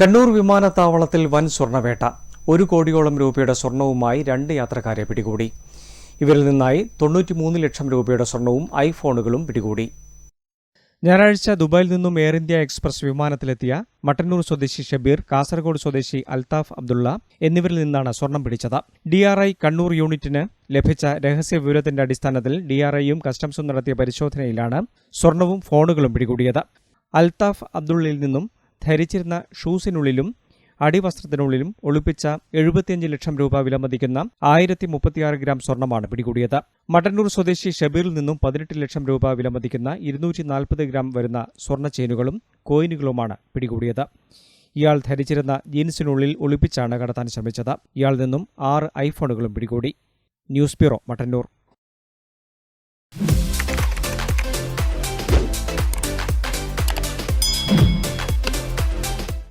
കണ്ണൂർ വിമാനത്താവളത്തിൽ വൻ സ്വർണവേട്ട ഒരു കോടിയോളം രൂപയുടെ സ്വർണവുമായി രണ്ട് യാത്രക്കാരെ പിടികൂടി. ഇവരിൽ നിന്നായി തൊണ്ണൂറ്റിമൂന്ന് ലക്ഷം രൂപയുടെ സ്വർണവും ഐഫോണുകളും പിടികൂടി. ഞായറാഴ്ച ദുബായിൽ നിന്നും എയർ ഇന്ത്യ എക്സ്പ്രസ് വിമാനത്തിലെത്തിയ മട്ടന്നൂർ സ്വദേശി ഷബീർ കാസർഗോഡ് സ്വദേശി അൽതാഫ് അബ്ദുള്ള എന്നിവരിൽ നിന്നാണ് സ്വർണം പിടിച്ചത്. ഡി ആർ ഐ കണ്ണൂർ യൂണിറ്റിന് ലഭിച്ച രഹസ്യ വിവരത്തിന്റെ അടിസ്ഥാനത്തിൽ ഡി ആർ ഐയും കസ്റ്റംസും നടത്തിയ പരിശോധനയിലാണ് സ്വർണവും ഫോണുകളും പിടികൂടിയത്. അൽതാഫ് അബ്ദുള്ളയിൽ നിന്നും ധരിച്ചിരുന്ന ഷൂസിനുള്ളിലും അടിവസ്ത്രത്തിനുള്ളിലും ഒളിപ്പിച്ച എഴുപത്തിയഞ്ച് ലക്ഷം രൂപ വിലമതിക്കുന്ന ആയിരത്തി മുപ്പത്തിയാറ് ഗ്രാം സ്വർണമാണ് പിടികൂടിയത്. മട്ടന്നൂർ സ്വദേശി ഷബീറിൽ നിന്നും പതിനെട്ട് ലക്ഷം രൂപ വിലമതിക്കുന്ന ഇരുന്നൂറ്റി നാൽപ്പത് ഗ്രാം വരുന്ന സ്വർണ ചെയിനുകളും കോയിനുകളുമാണ് പിടികൂടിയത്. ഇയാൾ ധരിച്ചിരുന്ന ജീൻസിനുള്ളിൽ ഒളിപ്പിച്ചാണ് കടത്താൻ ശ്രമിച്ചത്. ഇയാൾ നിന്നും ആറ് ഐഫോണുകളും പിടികൂടി. News bureau Mattannur.